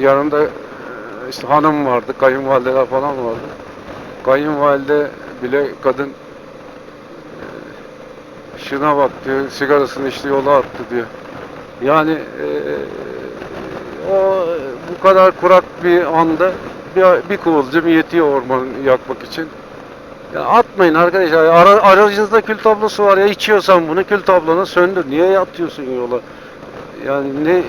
Yanımda e, işte hanım vardı, kayınvalideler falan vardı. Kayınvalide bile kadın e, şuna bak diyor, sigarasını içti yola attı diyor. Yani e, o bu kadar kurak bir anda bir, bir kıvılcım yetiyor ormanı yakmak için. Ya atmayın arkadaşlar. Ara, aracınızda kül tablosu var ya içiyorsan bunu kül tablonu söndür. Niye atıyorsun yola? Yani ne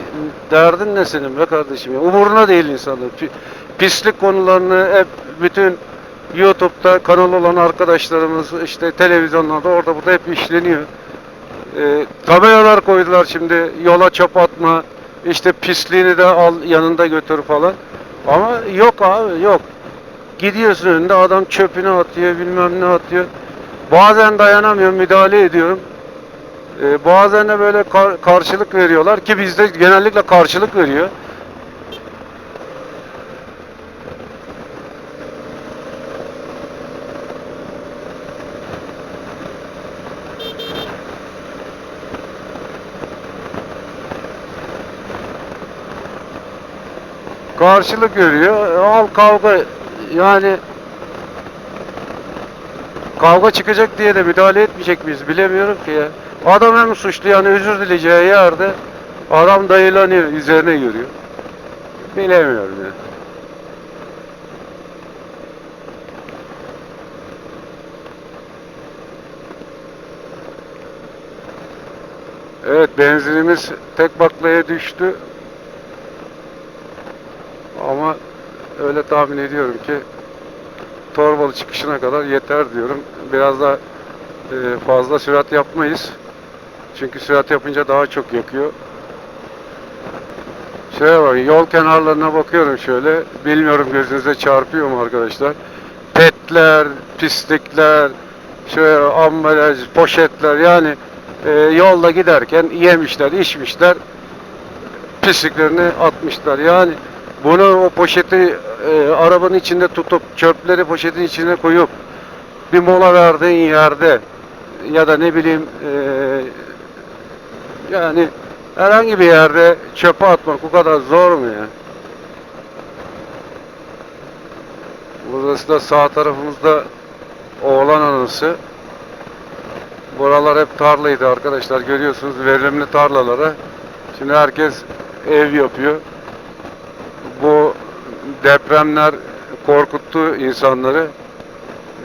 derdin ne senin be kardeşim ya? Umuruna değil insanın. Pi- Pislik konularını hep bütün YouTube'da kanal olan arkadaşlarımız işte televizyonlarda orada burada hep işleniyor. Ee, kameralar koydular şimdi yola çöp atma işte pisliğini de al yanında götür falan. Ama yok abi yok. Gidiyorsun önünde adam çöpünü atıyor bilmem ne atıyor. Bazen dayanamıyorum müdahale ediyorum. Bazen de böyle kar- karşılık veriyorlar ki bizde genellikle karşılık veriyor. Karşılık veriyor. Al kavga yani kavga çıkacak diye de müdahale etmeyecek miyiz bilemiyorum ki ya. Adam hem suçlu yani özür dileyeceği yerde adam dayılanıyor üzerine yürüyor. Bilemiyorum ya. Evet benzinimiz tek baklaya düştü. Ama öyle tahmin ediyorum ki Torbalı çıkışına kadar yeter diyorum. Biraz da e, fazla sürat yapmayız. Çünkü sürat yapınca daha çok yakıyor. Şuraya bak, yol kenarlarına bakıyorum şöyle. Bilmiyorum gözünüze çarpıyor mu arkadaşlar? Petler, pislikler, şöyle ambalaj, poşetler yani e, yolda giderken yemişler, içmişler, pisliklerini atmışlar. Yani bunu o poşeti e, arabanın içinde tutup çöpleri poşetin içine koyup bir mola verdiğin yerde ya da ne bileyim e, yani herhangi bir yerde çöpe atmak bu kadar zor mu ya? Burası da sağ tarafımızda Oğlan Anası. Buralar hep tarlaydı arkadaşlar. Görüyorsunuz verimli tarlalara. Şimdi herkes ev yapıyor. Bu depremler korkuttu insanları.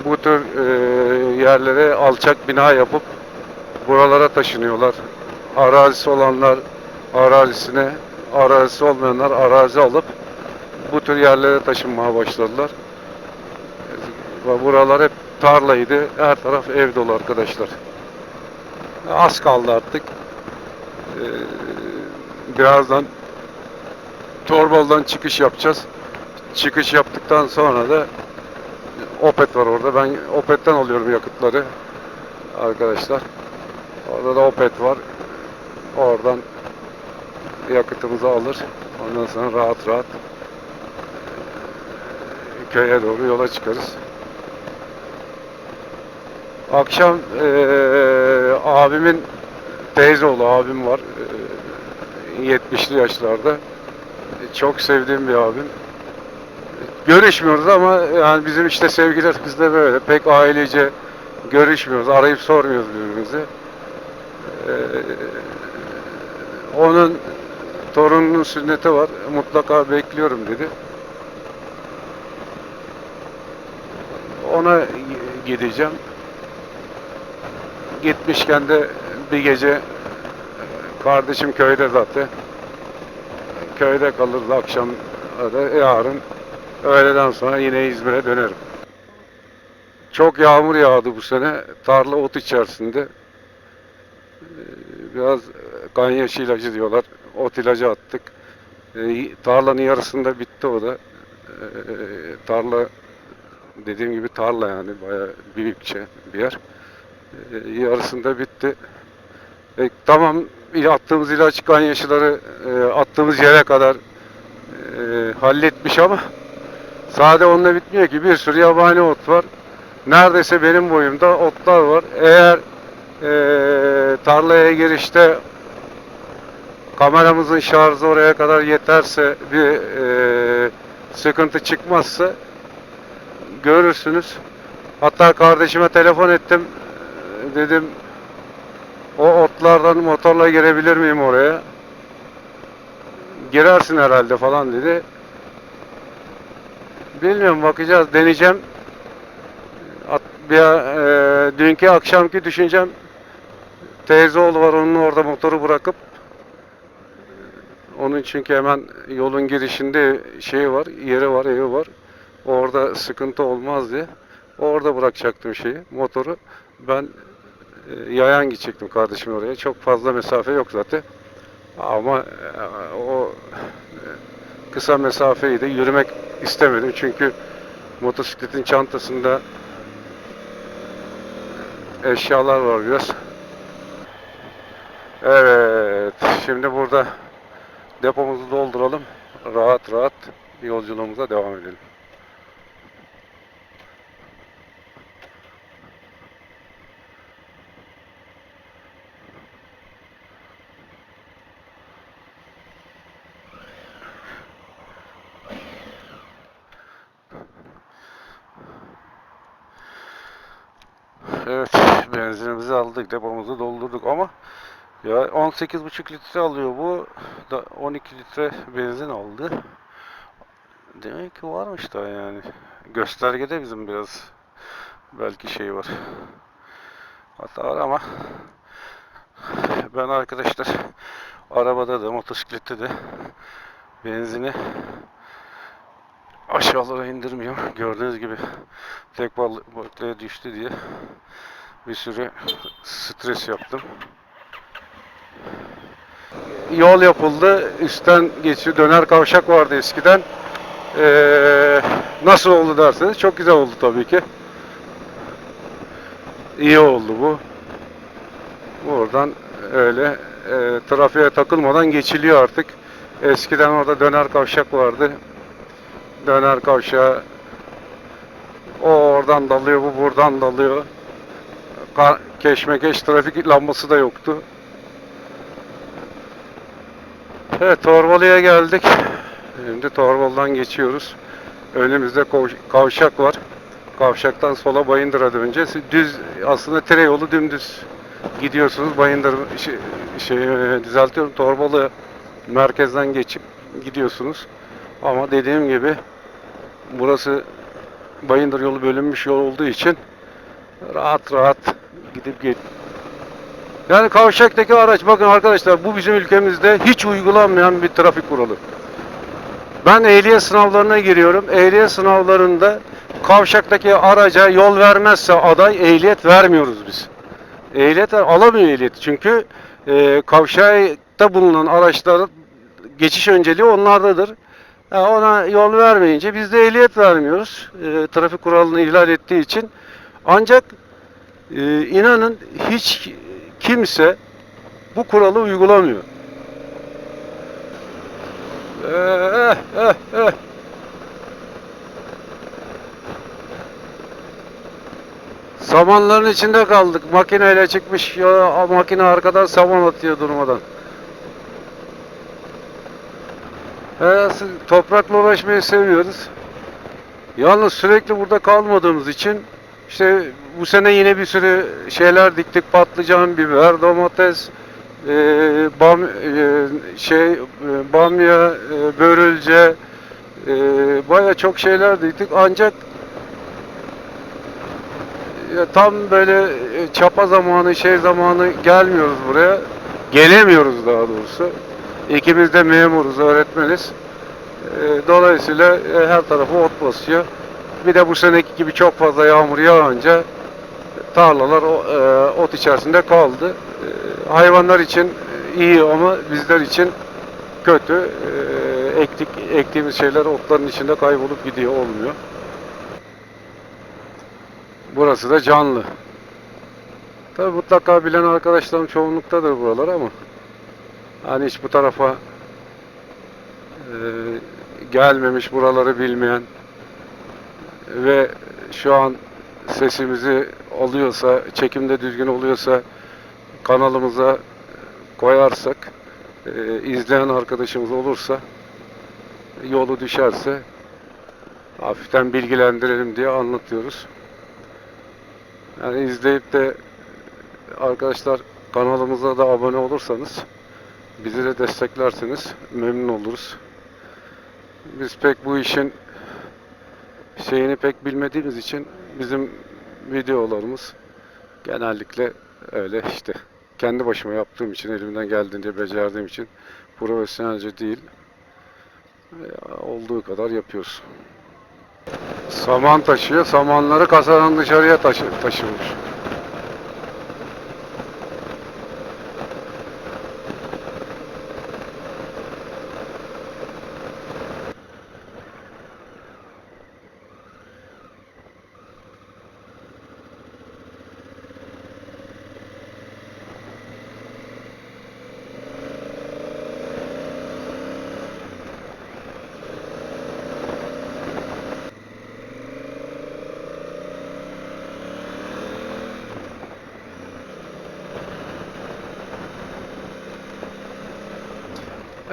Bu tür e, yerlere alçak bina yapıp buralara taşınıyorlar. Arazisi olanlar arazisine, arazisi olmayanlar arazi alıp bu tür yerlere taşınmaya başladılar. Ve Buralar hep tarlaydı. Her taraf ev dolu arkadaşlar. Az kaldı artık. Ee, birazdan Torbalı'dan çıkış yapacağız. Çıkış yaptıktan sonra da Opet var orada. Ben Opet'ten alıyorum yakıtları. Arkadaşlar. Orada da Opet var. Oradan yakıtımızı alır. Ondan sonra rahat rahat köye doğru yola çıkarız. Akşam eee, abimin teyze oğlu abim var. Eee, 70'li yaşlarda. Çok sevdiğim bir abim. Görüşmüyoruz ama yani bizim işte sevgilerimiz de böyle. Pek ailece görüşmüyoruz. Arayıp sormuyoruz birbirimize. Eee, onun torununun sünneti var. Mutlaka bekliyorum dedi. Ona gideceğim. Gitmişken de bir gece kardeşim köyde zaten. Köyde kalırız akşam da yarın öğleden sonra yine İzmir'e dönerim. Çok yağmur yağdı bu sene. Tarla ot içerisinde. Ee, Biraz kan yaşı ilacı diyorlar. Ot ilacı attık. Ee, Tarlanın yarısında bitti o da. Ee, Tarla dediğim gibi tarla yani bayağı büyükçe bir yer. Ee, yarısında bitti. E, tamam attığımız ilaç kan yaşıları e, attığımız yere kadar e, halletmiş ama sade onunla bitmiyor ki bir sürü yabani ot var. Neredeyse benim boyumda otlar var. Eğer e, tarlaya girişte kameramızın şarjı oraya kadar yeterse bir e, sıkıntı çıkmazsa görürsünüz. Hatta kardeşime telefon ettim. E, Dedim o otlardan motorla girebilir miyim oraya? Girersin herhalde falan dedi. Bilmiyorum bakacağız deneyeceğim. At, bir, e, dünkü akşamki düşüncem teyze oğlu var onun orada motoru bırakıp onun çünkü hemen yolun girişinde şey var, yeri var, evi var. Orada sıkıntı olmaz diye. Orada bırakacaktım şeyi, motoru. Ben e, yayan gidecektim kardeşim oraya. Çok fazla mesafe yok zaten. Ama e, o e, kısa mesafeyi de yürümek istemedim. Çünkü motosikletin çantasında eşyalar var biraz. Evet, şimdi burada depomuzu dolduralım. Rahat rahat yolculuğumuza devam edelim. Evet, benzinimizi aldık, depomuzu doldurduk ama ya 18,5 litre alıyor bu. Da 12 litre benzin aldı. Demek ki varmış da yani. Göstergede bizim biraz belki şey var. Hata var ama ben arkadaşlar arabada da motosiklette de benzini aşağılara indirmiyorum. Gördüğünüz gibi tek balıklığa düştü diye bir sürü stres yaptım. Yol yapıldı. Üstten geçiyor. Döner kavşak vardı eskiden. Ee, nasıl oldu derseniz çok güzel oldu tabii ki. İyi oldu bu. Buradan öyle e, trafiğe takılmadan geçiliyor artık. Eskiden orada döner kavşak vardı. Döner kavşağı o oradan dalıyor, bu buradan dalıyor. Keşmekeş trafik lambası da yoktu. Evet Torbalı'ya geldik. Şimdi Torbalı'dan geçiyoruz. Önümüzde kavşak var. Kavşaktan sola Bayındır'a döneceğiz. Düz aslında tire yolu dümdüz gidiyorsunuz. Bayındır şey, şey düzeltiyorum. Torbalı merkezden geçip gidiyorsunuz. Ama dediğim gibi burası Bayındır yolu bölünmüş yol olduğu için rahat rahat gidip gel. Yani kavşaktaki araç bakın arkadaşlar bu bizim ülkemizde hiç uygulanmayan bir trafik kuralı. Ben ehliyet sınavlarına giriyorum. Ehliyet sınavlarında kavşaktaki araca yol vermezse aday ehliyet vermiyoruz biz. Ehliyet alamıyor ehliyet çünkü e, kavşakta bulunan araçların geçiş önceliği onlardadır. Ya ona yol vermeyince biz de ehliyet vermiyoruz. E, trafik kuralını ihlal ettiği için. Ancak e, inanın hiç kimse bu kuralı uygulamıyor. Samanların içinde kaldık. Makineyle çıkmış. Ya, makine arkadan saman atıyor durmadan. He, toprakla uğraşmayı seviyoruz. Yalnız sürekli burada kalmadığımız için işte bu sene yine bir sürü şeyler diktik. Patlıcan, biber, domates, e, bam, e, şey, e, bamya, e, börülce, e, baya çok şeyler diktik. Ancak ya tam böyle e, çapa zamanı, şey zamanı gelmiyoruz buraya. Gelemiyoruz daha doğrusu. İkimiz de memuruz, öğretmeniz. E, Dolayısıyla e, her tarafı ot basıyor. Bir de bu seneki gibi çok fazla yağmur yağınca tarlalar e, ot içerisinde kaldı. E, Hayvanlar için iyi ama bizler için kötü. E, Ektik, ektiğimiz şeyler otların içinde kaybolup gidiyor, olmuyor. Burası da canlı. Tabi mutlaka bilen arkadaşlarım çoğunluktadır buralar ama hani hiç bu tarafa e, gelmemiş buraları bilmeyen ve şu an sesimizi oluyorsa, çekimde düzgün oluyorsa kanalımıza koyarsak e, izleyen arkadaşımız olursa yolu düşerse hafiften bilgilendirelim diye anlatıyoruz. Yani izleyip de arkadaşlar kanalımıza da abone olursanız bizi de desteklerseniz memnun oluruz. Biz pek bu işin şeyini pek bilmediğimiz için bizim videolarımız genellikle öyle işte kendi başıma yaptığım için elimden geldiğince becerdiğim için profesyonelce değil e, olduğu kadar yapıyoruz. Saman taşıyor. Samanları kasadan dışarıya taşı taşımış.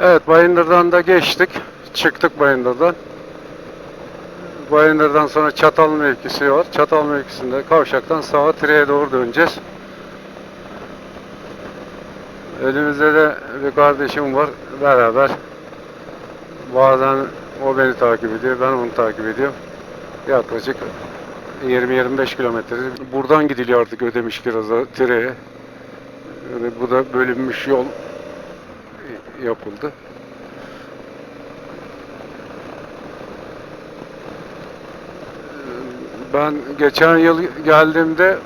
Evet Bayındır'dan da geçtik. Çıktık Bayındır'dan. Bayındır'dan sonra Çatal mevkisi var. Çatal mevkisinde kavşaktan sağa Tire'ye doğru döneceğiz. Elimizde de bir kardeşim var. Beraber bazen o beni takip ediyor, ben onu takip ediyorum. Yaklaşık 20-25 kilometre. Buradan gidiliyor artık Ödemiş Kiraz'a, Tire'ye. Bu da bölünmüş yol yapıldı. Ben geçen yıl geldiğimde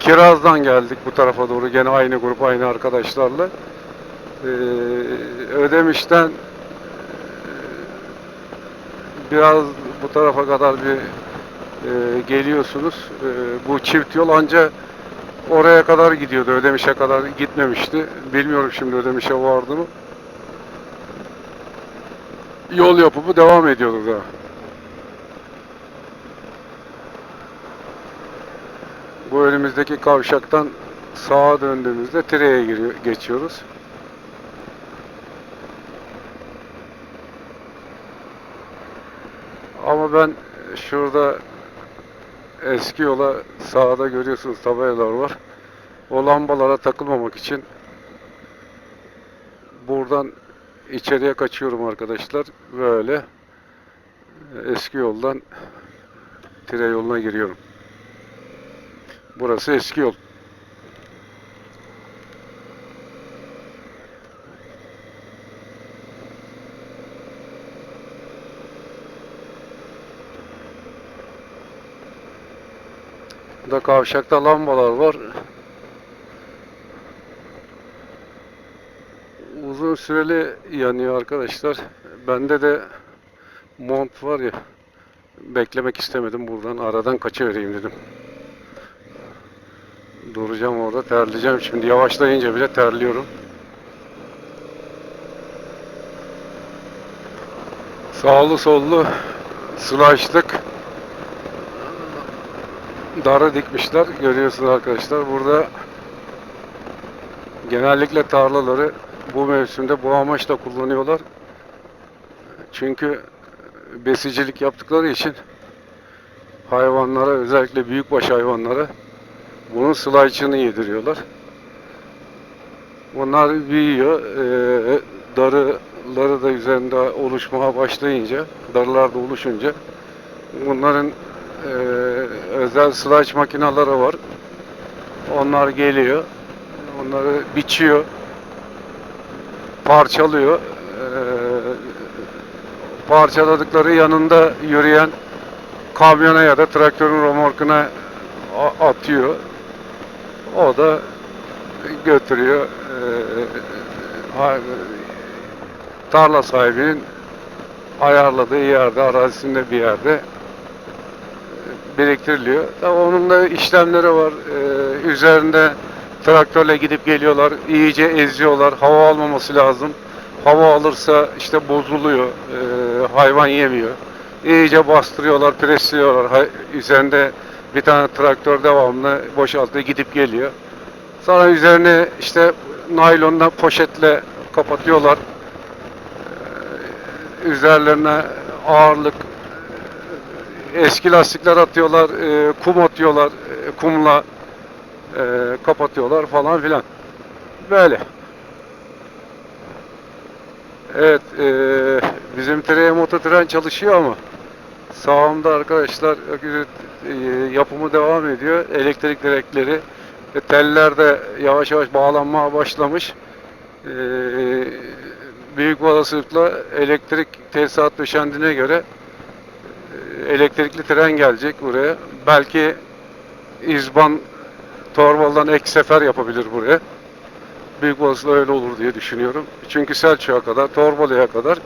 Kiraz'dan geldik bu tarafa doğru gene aynı grup aynı arkadaşlarla. Ee, Ödemiş'ten e, biraz bu tarafa kadar bir e, geliyorsunuz. E, bu çift yol ancak oraya kadar gidiyordu. Ödemiş'e kadar gitmemişti. Bilmiyorum şimdi Ödemiş'e vardı mı. Yol yapımı devam ediyordu daha. Bu önümüzdeki kavşaktan sağa döndüğümüzde Tire'ye giriyor, geçiyoruz. Ama ben şurada eski yola sağda görüyorsunuz tabelalar var. O lambalara takılmamak için buradan içeriye kaçıyorum arkadaşlar. Böyle eski yoldan tire yoluna giriyorum. Burası eski yol. Burada kavşakta lambalar var. Uzun süreli yanıyor arkadaşlar. Bende de mont var ya. Beklemek istemedim buradan. Aradan kaçıvereyim dedim. Duracağım orada terleyeceğim. Şimdi yavaşlayınca bile terliyorum. Sağlı sollu sılaştık. Darı dikmişler. Görüyorsunuz arkadaşlar. Burada genellikle tarlaları bu mevsimde bu amaçla kullanıyorlar. Çünkü besicilik yaptıkları için hayvanlara özellikle büyükbaş hayvanlara bunun sılayçını yediriyorlar. Bunlar büyüyor. Ee, darıları da üzerinde oluşmaya başlayınca, darılar da oluşunca bunların e, özel sılaç makineleri var. Onlar geliyor. Onları biçiyor. Parçalıyor. Ee, parçaladıkları yanında yürüyen kamyona ya da traktörün romorkuna atıyor. O da götürüyor. Ee, tarla sahibinin ayarladığı yerde, arazisinde bir yerde biriktiriliyor. Tabii onun da işlemleri var. Ee, üzerinde traktörle gidip geliyorlar. iyice eziyorlar. Hava almaması lazım. Hava alırsa işte bozuluyor. Ee, hayvan yemiyor. İyice bastırıyorlar, presliyorlar. Hay- Üzerinde bir tane traktör devamlı boşaltıyor, gidip geliyor. Sonra üzerine işte naylonla poşetle kapatıyorlar. Ee, üzerlerine ağırlık eski lastikler atıyorlar, e, kum atıyorlar, e, kumla e, kapatıyorlar falan filan. Böyle. Evet, e, bizim tren mototren çalışıyor ama sağımda arkadaşlar e, yapımı devam ediyor. Elektrik direkleri ve teller de yavaş yavaş bağlanmaya başlamış. E, büyük olasılıkla elektrik tesisat döşendiğine göre e, elektrikli tren gelecek buraya. Belki İzban Torbalı'dan ek sefer yapabilir buraya. Büyük olasılıkla öyle olur diye düşünüyorum. Çünkü Selçuk'a kadar, Torbalı'ya kadar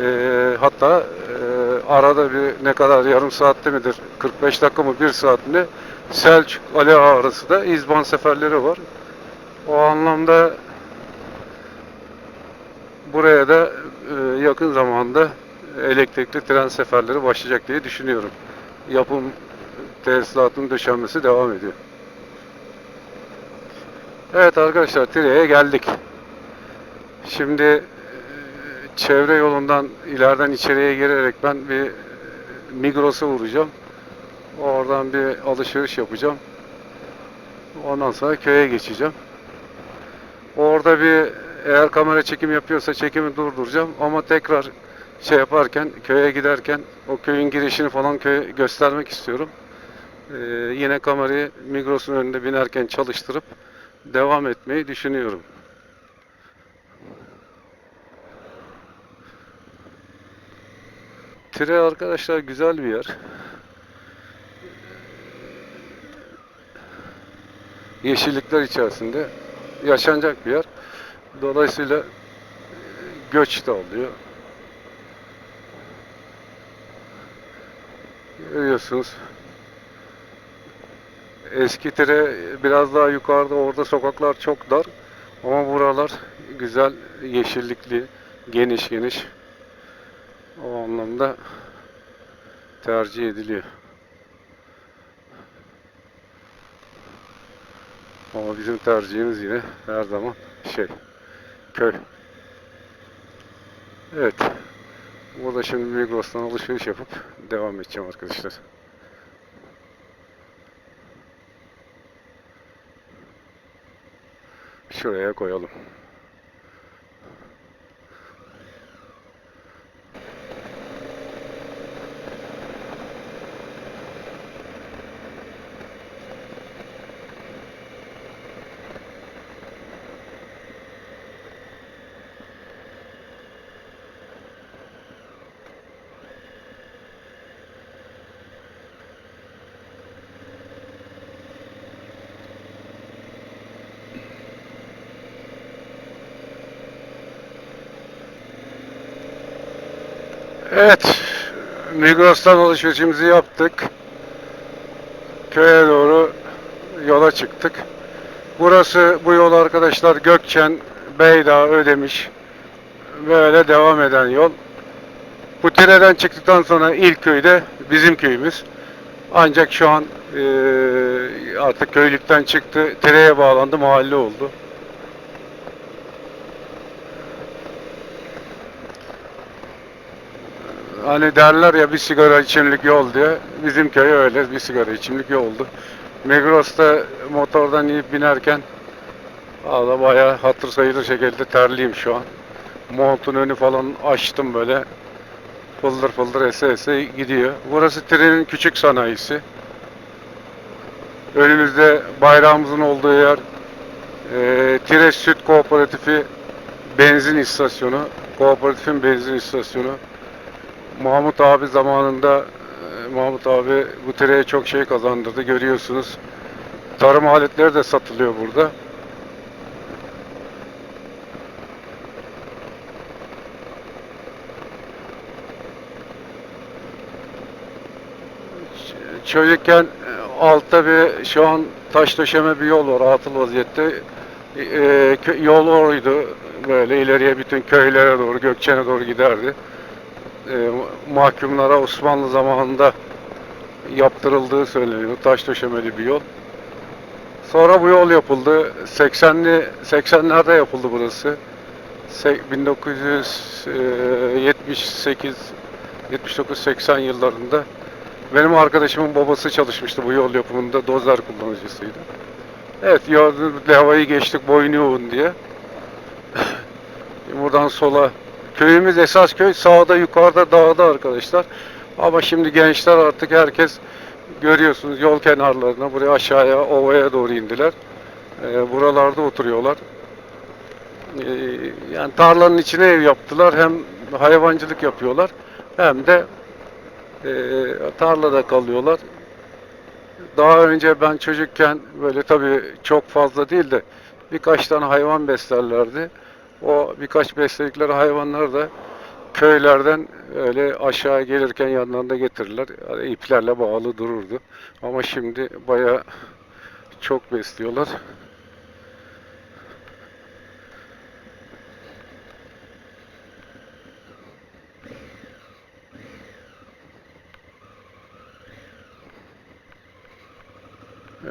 e, hatta e, arada bir ne kadar yarım saatte midir, 45 dakika mı, bir saat mi Selçuk, Ali Ağa arası da İzban seferleri var. O anlamda buraya da e, yakın zamanda elektrikli tren seferleri başlayacak diye düşünüyorum. Yapım tesisatının döşenmesi devam ediyor. Evet arkadaşlar Tire'ye geldik. Şimdi e, çevre yolundan ileriden içeriye girerek ben bir Migros'a uğrayacağım. Oradan bir alışveriş yapacağım. Ondan sonra köye geçeceğim. Orada bir eğer kamera çekim yapıyorsa çekimi durduracağım ama tekrar şey yaparken köye giderken o köyün girişini falan köye göstermek istiyorum. Ee, yine kamerayı Migros'un önünde binerken çalıştırıp devam etmeyi düşünüyorum. Tire arkadaşlar güzel bir yer. Yeşillikler içerisinde yaşanacak bir yer. Dolayısıyla göç de oluyor. Görüyorsunuz. Eski tire biraz daha yukarıda orada sokaklar çok dar. Ama buralar güzel, yeşillikli, geniş geniş. O anlamda tercih ediliyor. Ama bizim tercihimiz yine her zaman şey, köy. Evet. Burada şimdi Migros'tan alışveriş yapıp devam edeceğim arkadaşlar. Şuraya koyalım. Evet. Migros'tan alışverişimizi yaptık. Köye doğru yola çıktık. Burası bu yol arkadaşlar Gökçen, Beydağ, Ödemiş. Böyle devam eden yol. Bu tireden çıktıktan sonra ilk köyde bizim köyümüz. Ancak şu an eee, artık köylükten çıktı, tireye bağlandı, mahalle oldu. Hani derler ya bir sigara içimlik yol diye. Bizim köy öyle bir sigara içimlik yoldu. Migros'ta motordan inip binerken Valla bayağı hatır sayılır şekilde terliyim şu an. Montun önü falan açtım böyle. Fıldır fıldır ese ese gidiyor. Burası trenin küçük sanayisi. Önümüzde bayrağımızın olduğu yer e, Tire Süt Kooperatifi benzin istasyonu. Kooperatifin benzin istasyonu. Mahmut abi zamanında e, Mahmut abi bu tireye çok şey kazandırdı görüyorsunuz. Tarım aletleri de satılıyor burada. Çocukken e, altta bir şu an taş döşeme bir yol var atıl vaziyette. E, kö- yol oydu. Böyle ileriye bütün köylere doğru, Gökçen'e doğru giderdi. E, mahkumlara Osmanlı zamanında yaptırıldığı söyleniyor. Taş döşemeli bir yol. Sonra bu yol yapıldı. 80'li 80'lerde yapıldı burası. Se- 1978 79-80 yıllarında benim arkadaşımın babası çalışmıştı bu yol yapımında dozer kullanıcısıydı. Evet gördüğünüz levhayı geçtik boynu yoğun diye. Buradan sola köyümüz esas köy sağda yukarıda dağda arkadaşlar. Ama şimdi gençler artık herkes görüyorsunuz yol kenarlarına buraya aşağıya ovaya doğru indiler. Ee, buralarda oturuyorlar. Ee, yani tarlanın içine ev yaptılar. Hem hayvancılık yapıyorlar hem de e, tarlada kalıyorlar. Daha önce ben çocukken böyle tabii çok fazla değil de birkaç tane hayvan beslerlerdi. O birkaç besledikleri hayvanlar da köylerden öyle aşağı gelirken yanlarında getirirler. Yani iplerle bağlı dururdu. Ama şimdi bayağı çok besliyorlar.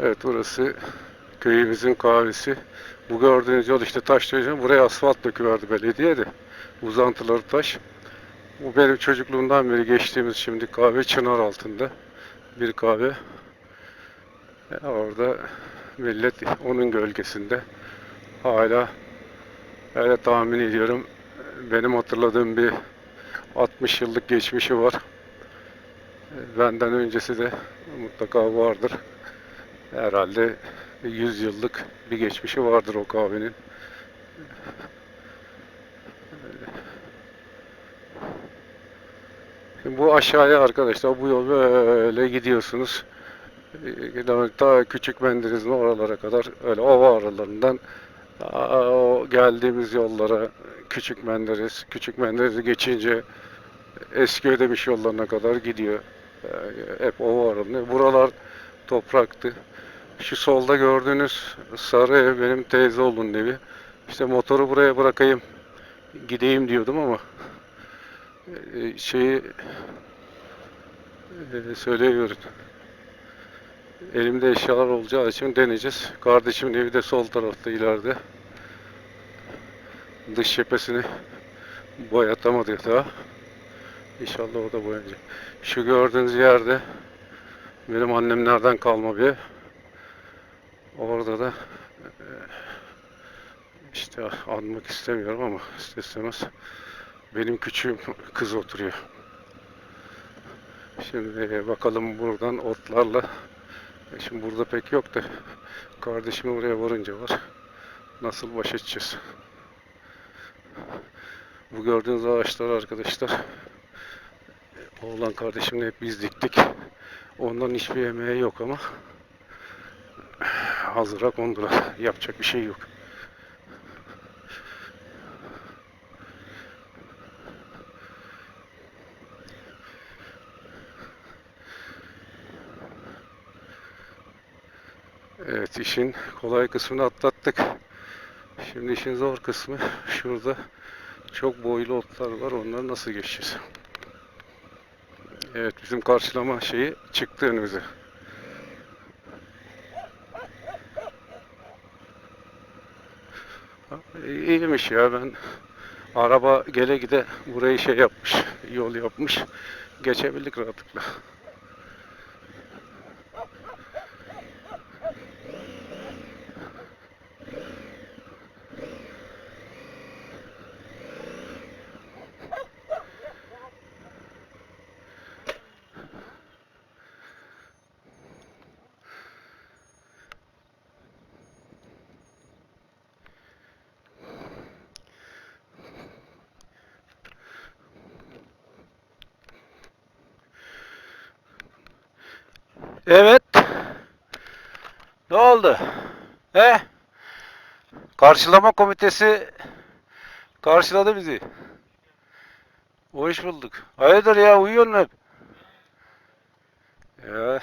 Evet burası köyümüzün kahvesi. Bu gördüğünüz yol işte taş döşeme. Buraya asfalt döküverdi belediye de. Uzantıları taş. Bu benim çocukluğumdan beri geçtiğimiz şimdi kahve çınar altında. Bir kahve. E, orada millet onun gölgesinde. Hala öyle tahmin ediyorum. Benim hatırladığım bir 60 yıllık geçmişi var. E, Benden öncesi de mutlaka vardır. Herhalde 100 yıllık bir geçmişi vardır o kahvenin. Şimdi bu aşağıya arkadaşlar bu yol böyle gidiyorsunuz. Ee, Ta küçük Menderes'in oralara kadar öyle ova aralarından o geldiğimiz yollara Küçük Menderes, Küçük Menderes'i geçince eski ödemiş yollarına kadar gidiyor. Ee, Hep ova aralarında. Buralar topraktı. Şu solda gördüğünüz sarı ev benim teyze oğlunun evi. İşte motoru buraya bırakayım gideyim diyordum ama e, şeyi e, söyleyemiyorum. Elimde eşyalar olacağı için deneyeceğiz. Kardeşimin evi de sol tarafta ileride. Dış cephesini boyatamadı daha. İnşallah o da boyanacak. Şu gördüğünüz yerde benim annemlerden kalma bir ev. Orada da e, işte anmak istemiyorum ama ister istemez benim küçüğüm kız oturuyor. Şimdi bakalım buradan otlarla e, Şimdi burada pek yok da kardeşimi oraya varınca var. Nasıl baş edeceğiz? Bu gördüğünüz ağaçlar arkadaşlar oğlan kardeşimle hep biz diktik. Ondan hiçbir emeği yok ama hazıra kondura. Yapacak bir şey yok. Evet işin kolay kısmını atlattık. Şimdi işin zor kısmı şurada çok boylu otlar var. Onları nasıl geçeceğiz? Evet bizim karşılama şeyi çıktı önümüze. İyiymiş ya ben araba gele gide burayı şey yapmış yol yapmış geçebildik rahatlıkla. Evet. Ne oldu? He? Karşılama komitesi karşıladı bizi. Hoş bulduk. Hayırdır ya uyuyor mu hep? Ya.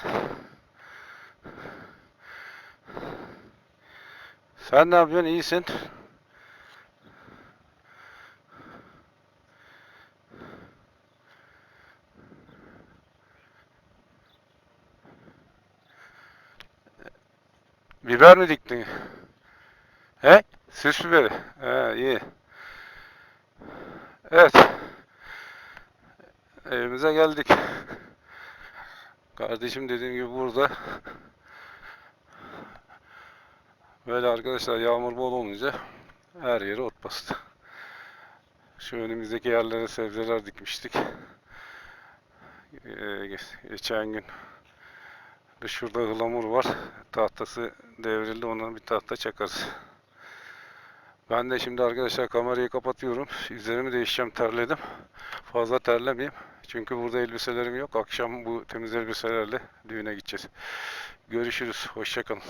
Sen ne yapıyorsun? İyisin. Biber mi diktin? He? Süs biberi. He iyi. Evet. Evimize geldik. Kardeşim dediğim gibi burada. Böyle arkadaşlar yağmur bol olunca her yeri ot bastı. Şu önümüzdeki yerlere sebzeler dikmiştik. Ee, ge- geçen gün şurada ıhlamur var. Tahtası devrildi. Ona bir tahta çakarız. Ben de şimdi arkadaşlar kamerayı kapatıyorum. Üzerimi değişeceğim terledim. Fazla terlemeyeyim. Çünkü burada elbiselerim yok. Akşam bu temiz elbiselerle düğüne gideceğiz. Görüşürüz. Hoşçakalın.